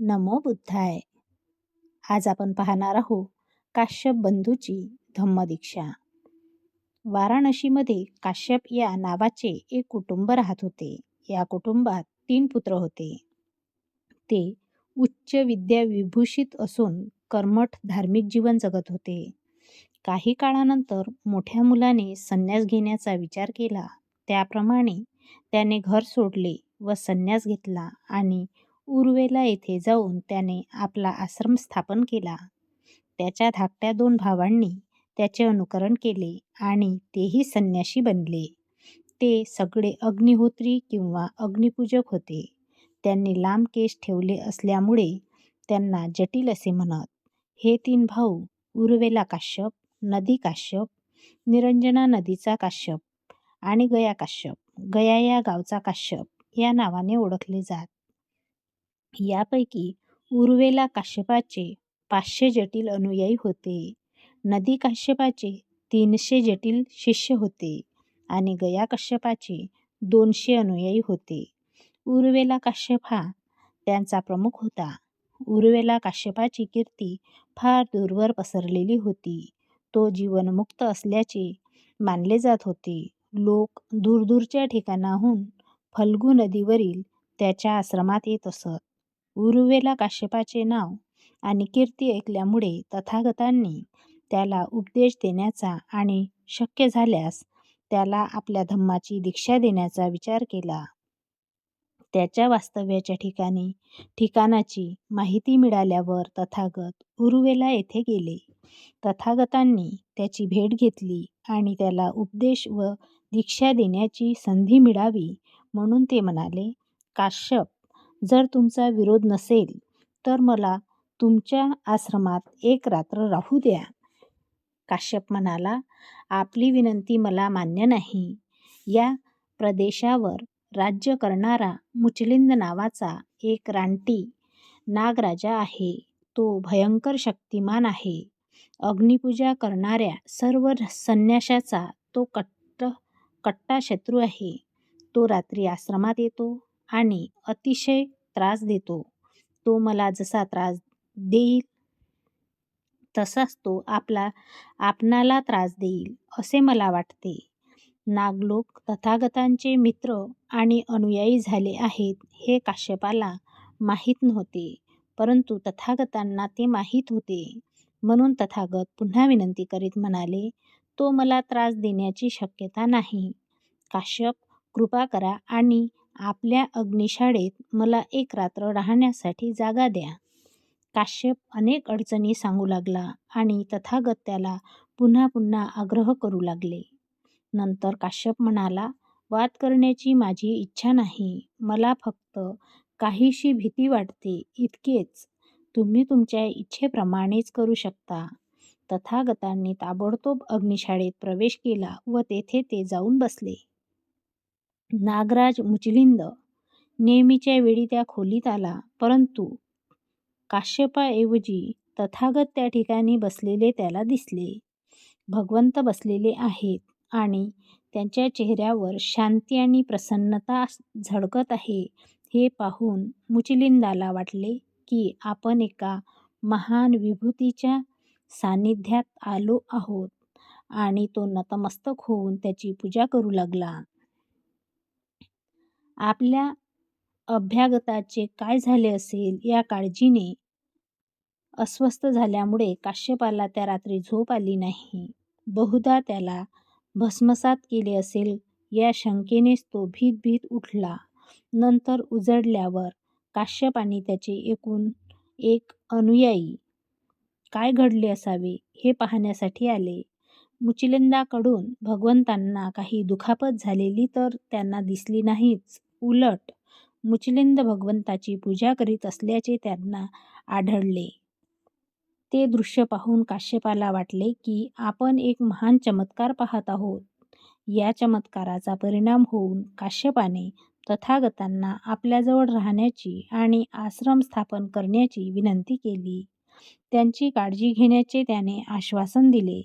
नमो बुद्धाय. आज आपण पाहणार आहोत काश्यप बंधूची धम्मदीक्षा. वाराणसीमध्ये काश्यप या नावाचे एक कुटुंब राहत होते. या कुटुंबात तीन पुत्र होते. ते उच्च विद्या विभूषित असून कर्मठ धार्मिक जीवन जगत होते. काही काळानंतर मोठ्या मुलाने संन्यास घेण्याचा विचार केला. त्याप्रमाणे त्याने घर सोडले व संन्यास घेतला आणि उर्वेला येथे जाऊन त्याने आपला आश्रम स्थापन केला. त्याच्या धाकट्या दोन भावांनी त्याचे अनुकरण केले आणि तेही संन्याशी बनले. ते सगळे अग्निहोत्री किंवा अग्निपूजक होते. त्यांनी लांब केस ठेवले असल्यामुळे त्यांना जटिल असे म्हणत. हे तीन भाऊ उर्वेला काश्यप, नदी काश्यप, निरंजना नदीचा काश्यप आणि गया काश्यप, गया या गावचा काश्यप या नावाने ओळखले जात. यापैकी उर्वेला काश्यपाचे पाचशे जटिल अनुयायी होते. नदी काश्यपाचे तीनशे जटिल शिष्य होते आणि गया काश्यपाचे दोनशे अनुयायी होते. उर्वेला काश्यप हा त्यांचा प्रमुख होता. उर्वेला काश्यपाची कीर्ती फार दूरवर पसरलेली होती. तो जीवनमुक्त असल्याचे मानले जात होते. लोक दूरदूरच्या ठिकाणाहून फल्गू नदीवरील त्याच्या आश्रमात येत असत. उर्वेला काश्यपाचे नाव आणि कीर्ती ऐकल्यामुळे तथागतांनी त्याला उपदेश देण्याचा आणि शक्य झाल्यास त्याला आपल्या धम्माची दीक्षा देण्याचा विचार केला. त्याच्या वास्तव्याच्या ठिकाणी ठिकाणाची माहिती मिळाल्यावर तथागत उरुवेला येथे गेले. तथागतांनी त्याची भेट घेतली आणि त्याला उपदेश व दीक्षा देण्याची संधी मिळावी म्हणून ते म्हणाले, काश्यप, जर तुमचा विरोध नसेल तर मला तुमच्या आश्रमात एक रात्र राहू द्या. काश्यप म्हणाला, आपली विनंती मला मान्य नाही. या प्रदेशावर राज्य करणारा मुचलिंद नावाचा एक रानटी नागराजा आहे. तो भयंकर शक्तिमान आहे. अग्निपूजा करणाऱ्या सर्व संन्याशाचा तो कट्टा शत्रू आहे. तो रात्री आश्रमात येतो आणि अतिशय त्रास देतो. तो मला जसा त्रास देईल तसाच तो आपला आपणाला त्रास देईल असे मला वाटते. नागलोक तथागतांचे मित्र आणि अनुयायी झाले आहेत हे काश्यपाला माहीत नव्हते, परंतु तथागतांना ते माहीत होते. म्हणून तथागत पुन्हा विनंती करीत म्हणाले, तो मला त्रास देण्याची शक्यता नाही. काश्यप, कृपा करा आणि आपल्या अग्निशाळेत मला एक रात्र राहण्यासाठी जागा द्या. काश्यप अनेक अडचणी सांगू लागला आणि तथागत त्याला पुन्हा पुन्हा आग्रह करू लागले. नंतर काश्यप म्हणाला, वाद करण्याची माझी इच्छा नाही. मला फक्त काहीशी भीती वाटते इतकेच. तुम्ही तुमच्या इच्छेप्रमाणेच करू शकता. तथागतांनी ताबडतोब अग्निशाळेत प्रवेश केला व तेथे ते जाऊन बसले. नागराज मुचलिंद नेहमीच्या वेळी त्या खोलीत आला, परंतु काश्यपाऐवजी तथागत त्या ठिकाणी बसलेले त्याला दिसले. भगवंत बसलेले आहेत आणि त्यांच्या चेहऱ्यावर शांती आणि प्रसन्नता झळकत आहे हे पाहून मुचलिंदाला वाटले की आपण एका महान विभूतीच्या सान्निध्यात आलो आहोत आणि तो नतमस्तक होऊन त्याची पूजा करू लागला. आपल्या अभ्यागताचे काय झाले असेल या काळजीने अस्वस्थ झाल्यामुळे काश्यपाला त्या रात्री झोप आली नाही. बहुधा त्याला भस्मसात केले असेल या शंकेनेच तो भीत भीत उठला. नंतर उजळल्यावर काश्यप आणि त्याचे एकूण एक अनुयायी काय घडले असावे हे पाहण्यासाठी आले. मुचलिंदाकडून भगवंतांना काही दुखापत झालेली तर त्यांना दिसली नाहीच. उलट मुचलिंद भगवंताची पूजा करीत असल्याचे त्यांना आढळले. ते दृश्य पाहून काश्यपाला वाटले की आपण एक महान चमत्कार पाहत आहोत. या चमत्काराचा परिणाम होऊन काश्यपाने तथागतांना आपल्याजवळ राहण्याची आणि आश्रम स्थापन करण्याची विनंती केली. त्यांची काळजी घेण्याचे त्याने आश्वासन दिले.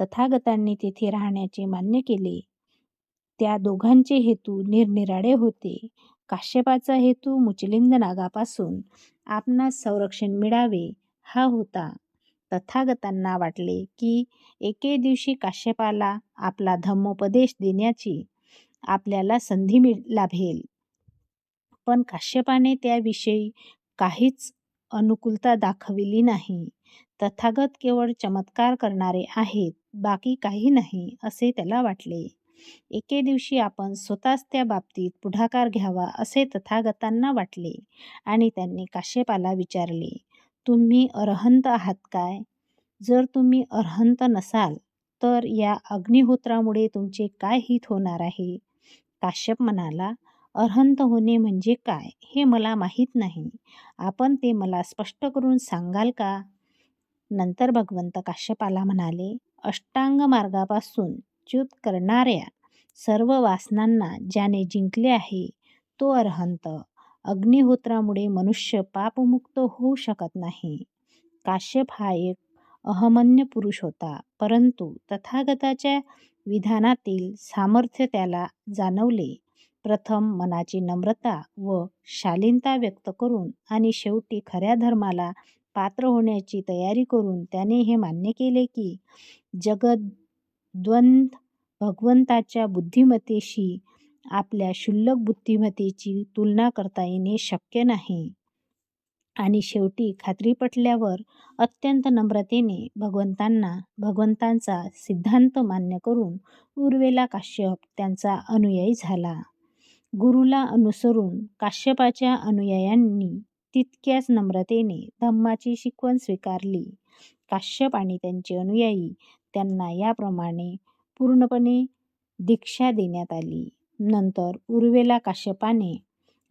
तथागतांनी तेथे राहण्याचे मान्य केले. त्या दोघांचे हेतू निरनिराळे होते. काश्यपाचा हेतू मुचलिंद नागापासून आपणास संरक्षण मिळावे हा होता. तथागतांना वाटले की एके दिवशी काश्यपाला आपला धम्मोपदेश देण्याची आपल्याला संधी लाभेल. पण काश्यपाने त्याविषयी काहीच अनुकूलता दाखविली नाही. तथागत केवळ चमत्कार करणारे आहेत, बाकी काही नाही असे त्याला वाटले. एके दिवशी आपण स्वतःच त्या बाबतीत पुढाकार घ्यावा असे तथागतांना वाटले आणि त्यांनी काश्यपाला विचारले, तुम्ही अरहंत आहात काय? जर तुम्ही अरहंत नसाल तर या अग्निहोत्रामुळे तुमचे काय हित होणार आहे? काश्यप म्हणाला, अरहंत होणे म्हणजे काय हे मला माहीत नाही. आपण ते मला स्पष्ट करून सांगाल का? नंतर भगवंत काश्यपाला म्हणाले, अष्टांग मार्गापासून च्युत करणाऱ्या सर्व वासनांना ज्याने जिंकले आहे तो अरहंत. अग्निहोत्रामुळे मनुष्य पापमुक्त होऊ शकत नाही. काश्यप हा एक अहमन्य पुरुष होता, परंतु तथागताच्या विधानातील सामर्थ्य त्याला जाणवले. प्रथम मनाची नम्रता व शालीनता व्यक्त करून आणि शेवटी खऱ्या धर्माला पात्र होण्याची तयारी करून त्याने हे मान्य केले की द्वंद भगवंताच्या बुद्धिमत्तेशी आपल्या क्षुल्लक बुद्धिमत्तेची तुलना करता येणे शक्य नाही. आणि शेवटी खात्री पटल्यावर अत्यंत नम्रतेने भगवंतांना भगवंतांचा सिद्धांत मान्य करून उर्वेला काश्यप त्यांचा अनुयायी झाला. गुरुला अनुसरून काश्यपाच्या अनुयायांनी तितक्याच नम्रतेने धम्माची शिकवण स्वीकारली. काश्यप आणि त्यांचे अनुयायी त्यांना याप्रमाणे पूर्णपणे दीक्षा देण्यात आली. नंतर उर्वरिला काश्यपाने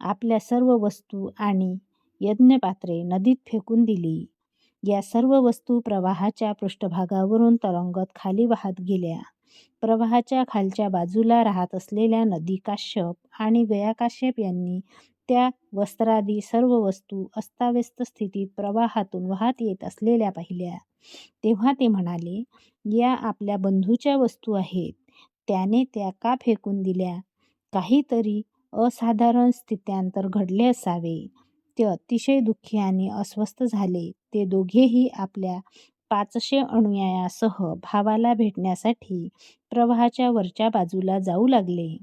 आपल्या सर्व वस्तू आणि यज्ञपात्रे नदीत फेकून दिली. या सर्व वस्तू प्रवाहाच्या पृष्ठभागावरून तरंगत खाली वाहत गेल्या. प्रवाहाच्या खालच्या बाजूला राहत असलेल्या नदी काश्यप आणि गया काश्यप यांनी त्या वस्त्रादी सर्व वस्तू अस्ताव्यस्त स्थितीत प्रवाहातून वाहत येत असलेल्या पाहिल्या. तेव्हा ते म्हणाले, या आपल्या बंधूच्या वस्तू आहेत, त्याने त्या का फेकून दिल्या? काहीतरी असाधारण स्थित्यांतर घडले असावे. ते अतिशय दुःखी आणि अस्वस्थ झाले. ते दोघेही आपल्या पाचशे अनुयायासह भावाला भेटण्यासाठी प्रवाहाच्या वरच्या बाजूला जाऊ लागले.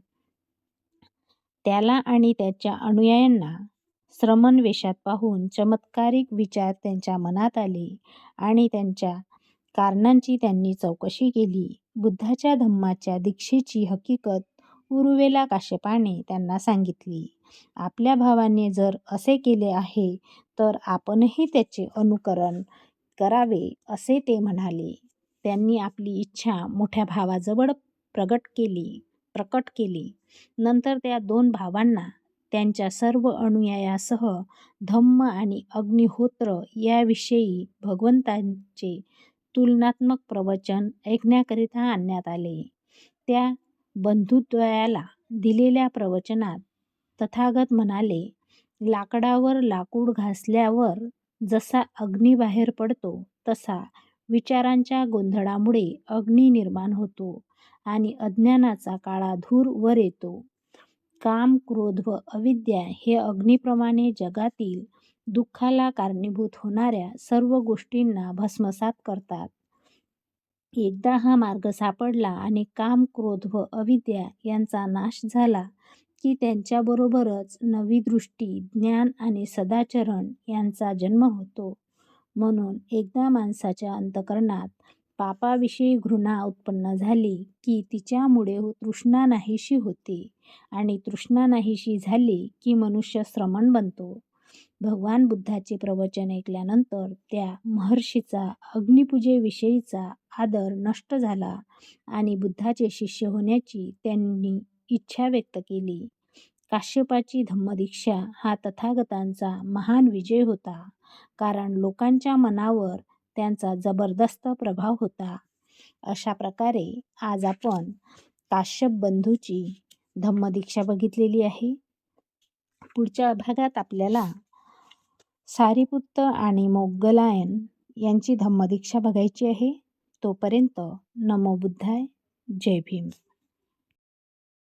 त्याला आणि त्याच्या अनुयायांना श्रमणवेशात पाहून चमत्कारिक विचार त्यांच्या मनात आले आणि त्यांच्या कारणांची त्यांनी चौकशी केली. बुद्धाच्या धम्माच्या दीक्षेची हकीकत उरुवेला काश्यपाने त्यांना सांगितली. आपल्या भावाने जर असे केले आहे तर आपणही त्याचे अनुकरण करावे असे ते म्हणाले. त्यांनी आपली इच्छा मोठ्या भावाजवळ प्रकट केली. नंतर त्या दोन भावांना त्यांच्या सर्व अनुयायांसह धम्म आणि अग्निहोत्र याविषयी भगवंतांचे तुलनात्मक प्रवचन ऐकण्याकरिता आणण्यात आले. त्या बंधुद्वयाला दिलेल्या प्रवचनात तथागत म्हणाले, लाकडावर लाकूड घासल्यावर जसा अग्नी बाहेर पडतो तसा विचारांच्या गोंधळामुळे अग्नी निर्माण होतो आणि अज्ञानाचा काळा धूर वर येतो. काम, क्रोध व अविद्या हे अग्नीप्रमाणे जगातील दुःखाला कारणीभूत होणाऱ्या सर्व गोष्टींना भस्मसात करतात. एकदा हा मार्ग सापडला आणि काम, क्रोध व अविद्या यांचा नाश झाला की त्यांच्याबरोबरच नवी दृष्टी, ज्ञान आणि सदाचरण यांचा जन्म होतो. म्हणून एकदा माणसाच्या अंतःकरणात पापाविषयी घृणा उत्पन्न झाली की तिच्यामुळे हो तृष्णा नाहीशी होते आणि तृष्णा नाहीशी झाली की मनुष्य श्रमण बनतो. भगवान बुद्धांचे प्रवचन ऐकल्यानंतर त्या महर्षीचा अग्निपूजेविषयीचा आदर नष्ट झाला आणि बुद्धाचे शिष्य होण्याची त्यांनी इच्छा व्यक्त केली. काश्यपाची धम्मदीक्षा हा तथागतांचा महान विजय होता, कारण लोकांच्या मनावर त्यांचा जबरदस्त प्रभाव होता. अशा प्रकारे आज आपण काश्यप बंधूची धम्मदीक्षा बघितलेली आहे. पुढच्या भागात आपल्याला सारीपुत्त आणि मोगलायन यांची धम्मदीक्षा बघायची आहे. तोपर्यंत नमो बुद्धाय, जय भीम.